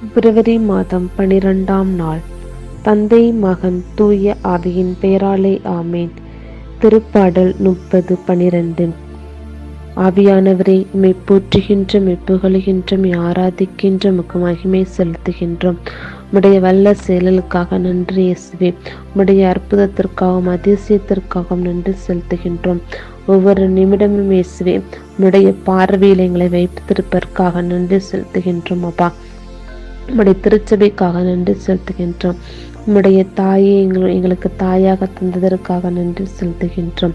பிப்ரவரி மாதம் பனிரெண்டாம் நாள். தந்தை மகன் தூய ஆவியின் பெயராலே ஆமேன். திருப்பாடல் முப்பது பனிரெண்டு. ஆவியானவரே உம்மை போற்றுகின்ற மெப்புகழுகின்ற ஆராதிக்கின்ற முக்கு மகிமை செலுத்துகின்றோம். உம்முடைய வல்ல செயலுக்காக நன்றி இயேசுவே. உம்முடைய அற்புதத்திற்காகவும் அதிசயத்திற்காகவும் நன்றி செலுத்துகின்றோம். ஒவ்வொரு நிமிடமும் இயேசுவே உம்முடைய பார்வையில் எங்களை வைத்திருப்பதற்காக நன்றி செலுத்துகின்றோம் அப்பா. உம்முடைய திருச்சபைக்காக நன்றி செலுத்துகின்றோம். உம்முடைய தாயை எங்கள் எங்களுக்கு தாயாக தந்ததற்காக நன்றி செலுத்துகின்றோம்.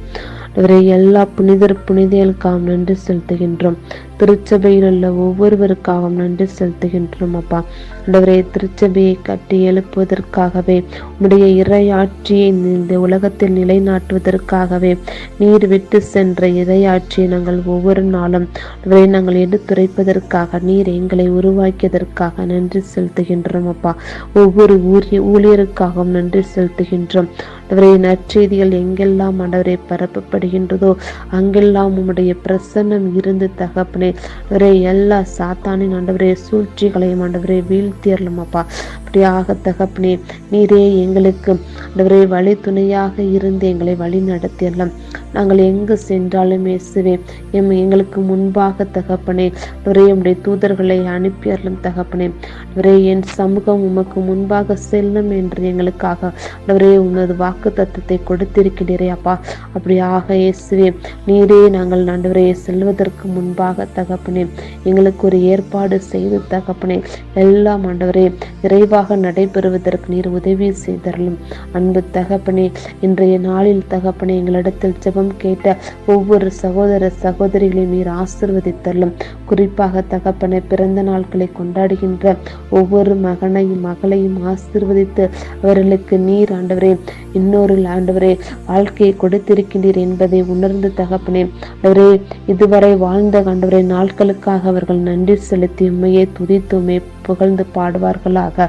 இவரை எல்லா புனிதர் புனிதைகளுக்காகவும் நன்றி செலுத்துகின்றோம். திருச்சபையில் உள்ள ஒவ்வொருவருக்காகவும் நன்றி செலுத்துகின்றோம் அப்பா. ஆண்டவரே திருச்சபையை கட்டி எழுப்புவதற்காகவே உம்முடைய இறையாட்சியை இந்த உலகத்தில் நிலைநாட்டுவதற்காகவே நீர் விட்டு சென்ற இறையாட்சியை நாங்கள் ஒவ்வொரு நாளும் அவரை நாங்கள் எடுத்துரைப்பதற்காக நீர் எங்களை உருவாக்கியதற்காக நன்றி செலுத்துகின்றோம் அப்பா. ஒவ்வொரு ஊரிய ஊழியருக்காகவும் நன்றி செலுத்துகின்றோம். அவரை நற்செய்திகள் எங்கெல்லாம் ஆண்டவரை பரப்பப்படுகின்றதோ அங்கெல்லாம் உம்முடைய பிரசன்னம் இருந்து தகப்பனே அவரை எல்லா சாத்தானின் ஆண்டவரே சூழ்ச்சிகளையும் ஆண்டவரே வீழ்த்தியறலும் அப்பா அப்படியாக தகப்பனே நீரே எங்களுக்கு ஆண்டவரை வழி துணையாக இருந்து எங்களை வழி நடத்தியறலாம் நாங்கள் எங்கு சென்றாலும் இயேசுவே எம் எங்களுக்கு முன்பாக தகப்பனே ஒரே உடைய தூதர்களை அனுப்பியறலும் தகப்பனே. ஒரே என் சமூகம் உமக்கு முன்பாக செல்லும் என்று எங்களுக்காக ஒரே உனது வாக்கு தத்துவத்தை கொடுத்திருக்கிறீரே அப்பா. அப்படியாக இயேசுவே நீரே நாங்கள் நடுவரே செல்வதற்கு முன்பாக தகப்பனே எங்களுக்கு ஒரு ஏற்பாடு செய்து தகப்பனே. எல்லாம் ஆண்டவரே நிறைவாக சிறப்பாக நடைபெறுவதற்கு நீர் உதவி செய்தரலும் அன்பு தகப்பனே இன்றைய நாளில் தகப்பனே எங்களிடத்தில் ஜெபம் கேட்ட ஒவ்வொரு சகோதர சகோதரிகளையும் நீர் ஆசிர்வதித்தரலும் குறிப்பாக தகப்பனை பிறந்த நாட்களை கொண்டாடுகின்ற ஒவ்வொரு மகனையும் மகளையும் ஆசிர்வதித்து அவர்களுக்கு நீர் ஆண்டவரே இன்னொரு ஆண்டவரே வாழ்க்கையை கொடுத்திருக்கின்றீர் என்பதை உணர்ந்து தகப்பனே அவரே இதுவரை வாழ்ந்த ஆண்டவரே நாட்களுக்காக அவர்கள் நன்றி செலுத்தி உண்மையை துதித்துமே புகழ்ந்து பாடுவார்களாக.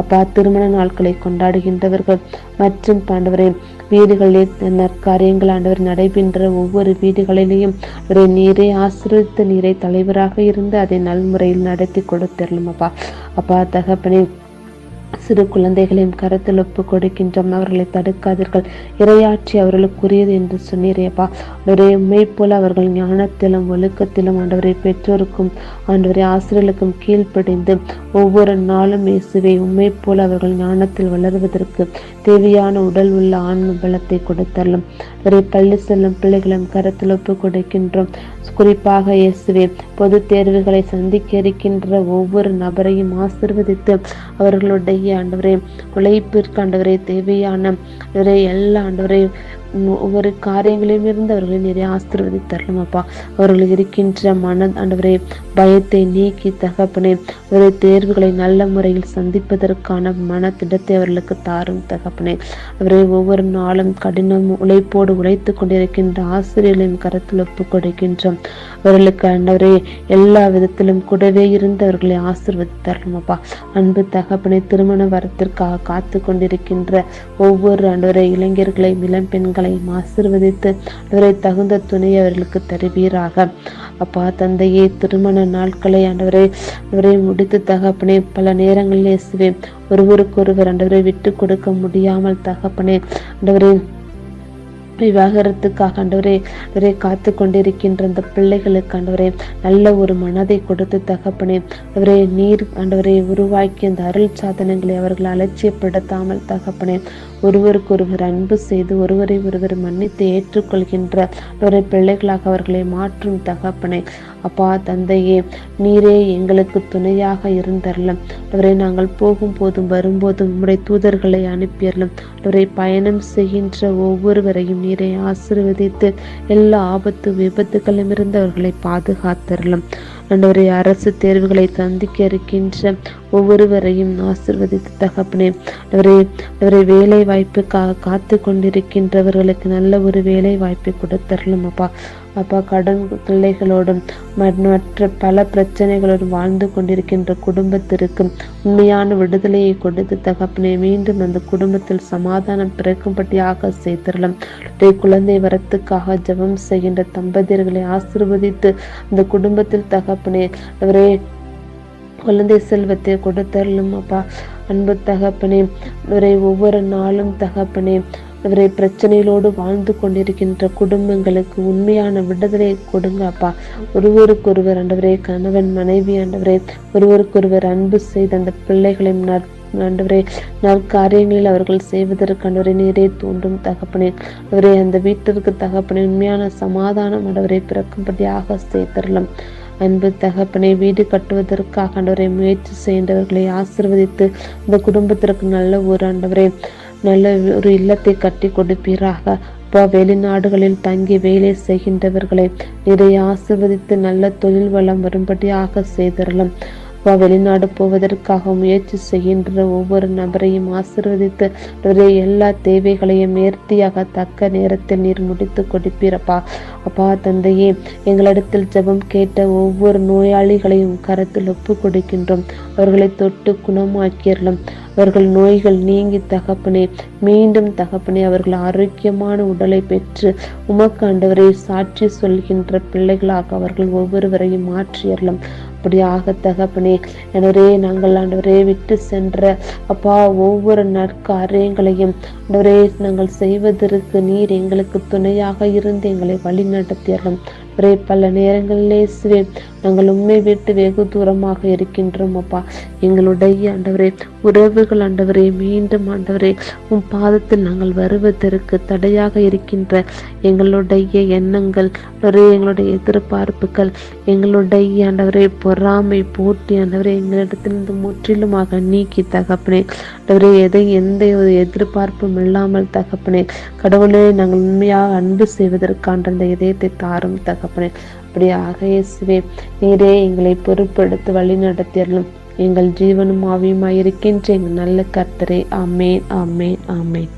அப்பா திருமண நாட்களை கொண்டாடுகின்றவர்கள். மற்றும் பாண்டவரின் வீடுகளில் நற்காரியங்கள் ஆண்டவர் நடைபெற்ற ஒவ்வொரு வீடுகளிலேயும் ஒரு நீரை ஆசிரியத்து நீரை தலைவராக இருந்து அதை நல்முறையில் நடத்தி கொடுத்திரலும் அப்பா. அப்பா தகப்பனே சிறு குழந்தைகளையும் கருத்தில் ஒப்பு கொடுக்கின்றோம். அவர்களை தடுக்காதீர்கள். இரையாற்றி அவர்களுக்குரியது என்று சொன்னீரேப்பா. ஒரே உண்மை போல அவர்கள் ஞானத்திலும் ஒழுக்கத்திலும் ஆண்டவரை பெற்றோருக்கும் ஆண்டவரை ஆசிரியர்களுக்கும் கீழ்ப்படிந்து ஒவ்வொரு நாளும் இயேசுவை உண்மை போல அவர்கள் ஞானத்தில் வளருவதற்கு தேவையான உடல் உள்ள ஆன்ம பலத்தை கொடுத்தரலும் அவரை பள்ளி செல்லும் பிள்ளைகளும் கருத்தில் ஒப்பு கொடுக்கின்றோம். குறிப்பாக இயேசுவே பொது தேர்வுகளை சந்திக்க இருக்கின்ற ஒவ்வொரு நபரையும் ஆசிர்வதித்து அவர்களுடைய ஆண்டவரே உழைப்பிற்கு ஆண்டவரே தேவையான எல்லா ஆண்டவரே ஒவ்வொரு காரியங்களிலும் இருந்து அவர்களை நிறைய ஆசிர்வதித்தரலாம் அப்பா அவர்கள் இருக்கின்ற மன ஆண்டவரே பயத்தை நீக்கி தகப்பனே ஒரு தேர்வுகளை நல்ல முறையில் சந்திப்பதற்கான மன திட்டத்தை அவர்களுக்கு தாரும் தகப்பனே. அவரை ஒவ்வொரு நாளும் கடினம் உழைப்போடு உழைத்து கொண்டிருக்கின்ற ஆசிரியர்களையும் கருத்தில் ஒப்பு கொடுக்கின்றோம். அவர்களுக்கு ஆண்டவரே எல்லா விதத்திலும் கூடவே இருந்து அவர்களை ஆசிர்வதித்தரலாம் அப்பா அன்பு தகப்பனை திருமண வரத்திற்காக காத்து கொண்டிருக்கின்ற ஒவ்வொரு ஆண்டவரை இளைஞர்களையும் இளம் பெண்கள் அவர்களையும் ஆசிர்வதித்து அவரை தகுந்த துணை அவர்களுக்கு தருவீராக. அப்பா தந்தையே திருமண நாட்களை ஆண்டவரை அவரை முடித்து தகப்பனே பல நேரங்களில் இயேசுவே ஒருவருக்கொருவர் ஆண்டவரை விட்டு கொடுக்க முடியாமல் தகப்பனே ஆண்டவரை விவாகரத்துக்காக ஆண்டவரே அவரே காத்து கொண்டிருக்கின்ற அந்த பிள்ளைகளுக்கு ஆண்டவரே நல்ல ஒரு மனதை கொடுத்து தகப்பனே அவரே நீர் ஆண்டவரை உருவாக்கி அந்த அருள் சாதனங்களை அவர்கள் அலட்சியப்படுத்தாமல் தகப்பனே ஒருவருக்கொருவர் அன்பு செய்து ஒருவரை ஒருவர் மன்னித்து ஏற்றுக்கொள்கின்ற ஒரு பிள்ளைகளாக அவர்களை மாற்றும் தகப்பனே. அப்பா தந்தையே நீரே எங்களுக்கு துணையாக இருந்தரலாம் அவரை நாங்கள் போகும் போதும் வரும்போதும் உம்முடைய தூதர்களை அனுப்பியறலாம் அவரை பயணம் செய்கின்ற ஒவ்வொருவரையும் நீரை ஆசிர்வதித்து எல்லா ஆபத்து விபத்துகளும் இருந்து அவர்களை பாதுகாத்தரலாம். ஆண்டவரை அரசு தேர்வுகளை சந்திக்க இருக்கின்ற ஒவ்வொருவரையும் ஆசிர்வதித்து தகப்பனே. அவரை அவரை வேலை வாய்ப்புக்காக காத்து கொண்டிருக்கின்றவர்களுக்கு நல்ல ஒரு வேலை வாய்ப்பை கொடுத்தரலாம் அப்பா. அப்பா கடன் பிள்ளைகளோடும் மற்ற பல பிரச்சனைகளோடும் வாழ்ந்து கொண்டிருக்கின்ற குடும்பத்திற்கு உண்மையான விடுதலையை கொடுத்து தகப்பனே மீண்டும் அந்த குடும்பத்தில் சமாதானம் பிறக்கும்படியாக செய்திடலாம் குழந்தை வரத்துக்காக ஜெபம் செய்கின்ற தம்பதியர்களை ஆசிர்வதித்து அந்த குடும்பத்தில் தகப்பனே அவரே குழந்தை செல்வத்தை கொடுத்தரலும் அப்பா. அன்பு தகப்பனே இவரை ஒவ்வொரு நாளும் தகப்பனே இவரை பிரச்சனைகளோடு வாழ்ந்து கொண்டிருக்கின்ற குடும்பங்களுக்கு உண்மையான விடுதலை கொடுங்க அப்பா. ஒருவருக்கொருவர் ஆண்டவரே கணவன் மனைவி ஆண்டவரே ஒருவருக்கொருவர் அன்பு செய்த அந்த பிள்ளைகளையும் நற் ஆண்டவரே நற்காரியங்களில் அவர்கள் செய்வதற்கு ஆண்டவரை நீரே தூண்டும் தகப்பனே. அவரே அந்த வீட்டிற்கு தகப்பனே உண்மையான சமாதானம் ஆண்டவரை பிறக்கும்படியாக செய்தரலாம் அன்பு தகப்பனை வீடு கட்டுவதற்காக ஆண்டவரை முயற்சி செய்தவர்களை ஆசிர்வதித்து இந்த குடும்பத்திற்கு நல்ல ஒரு ஆண்டவரே நல்ல ஒரு இல்லத்தை கட்டி கொடுப்பீராக. அப்பா வெளிநாடுகளில் தங்கி வேலை செய்கின்றவர்களை நிறைய ஆசிர்வதித்து நல்ல தொழில் வளம் வரும்படியாக செய்தரலாம் அப்பா வெளிநாடு போவதற்காக முயற்சி செய்கின்ற ஒவ்வொரு நபரையும் ஆசிர்வதித்து அவருடைய எல்லா தேவைகளையும் நேர்த்தியாக தக்க நேரத்தில் நீர் முடித்து கொடுப்பீரப்பா. அப்பா தந்தையே எங்களிடத்தில் ஜெபம் கேட்ட ஒவ்வொரு நோயாளிகளையும் கரத்தில் ஒப்பு கொடுக்கின்றோம். அவர்களை தொட்டு குணமாக்கியர்களும் அவர்கள் நோய்கள் நீங்கி தகப்பனே மீண்டும் தகப்பனே அவர்கள் ஆரோக்கியமான உடலை பெற்று உமக்கு ஆண்டவரை சாட்சி சொல்கின்ற பிள்ளைகளாக அவர்கள் ஒவ்வொருவரையும் மாற்றியறலாம் அப்படியாக தகப்பனே. எனவே நாங்கள் ஆண்டவரே விட்டு சென்ற அப்பா ஒவ்வொரு நற்காரியங்களையும் ஆண்டவரே நாங்கள் செய்வதற்கு நீர் எங்களுக்கு துணையாக இருந்து எங்களை வழி ஒரே பல நேரங்களிலே சிவே நாங்கள் உண்மை விட்டு வெகு தூரமாக இருக்கின்றோம் அப்பா. எங்களுடைய ஆண்டவரே உறவுகள் ஆண்டவரே மீண்டும் ஆண்டவரே உன் பாதத்தில் நாங்கள் வருவதற்கு தடையாக இருக்கின்ற எங்களுடைய எண்ணங்கள் ஒரே எங்களுடைய எதிர்பார்ப்புகள் எங்களுடைய ஆண்டவரே பொறாமை போட்டி ஆண்டவரே எங்களிடத்திலிருந்து முற்றிலுமாக நீக்கி தகப்பனே. ஆண்டவரே எதை எந்த ஒரு எதிர்பார்ப்பும் இல்லாமல் தகப்பனே. கடவுளே நாங்கள் உண்மையாக அன்பு செய்வதற்கான அந்த இதயத்தை தாரும் தகப்பனே. அப்படியாக இயேசுவே நீரே எங்களை பொறுப்பெடுத்து வழி நடத்தியறலும் எங்கள் ஜீவனும் ஆவியுமாய் இருக்கின்ற எங்கள் நல்ல கர்த்தரே. ஆமேன் ஆமேன் ஆமேன்.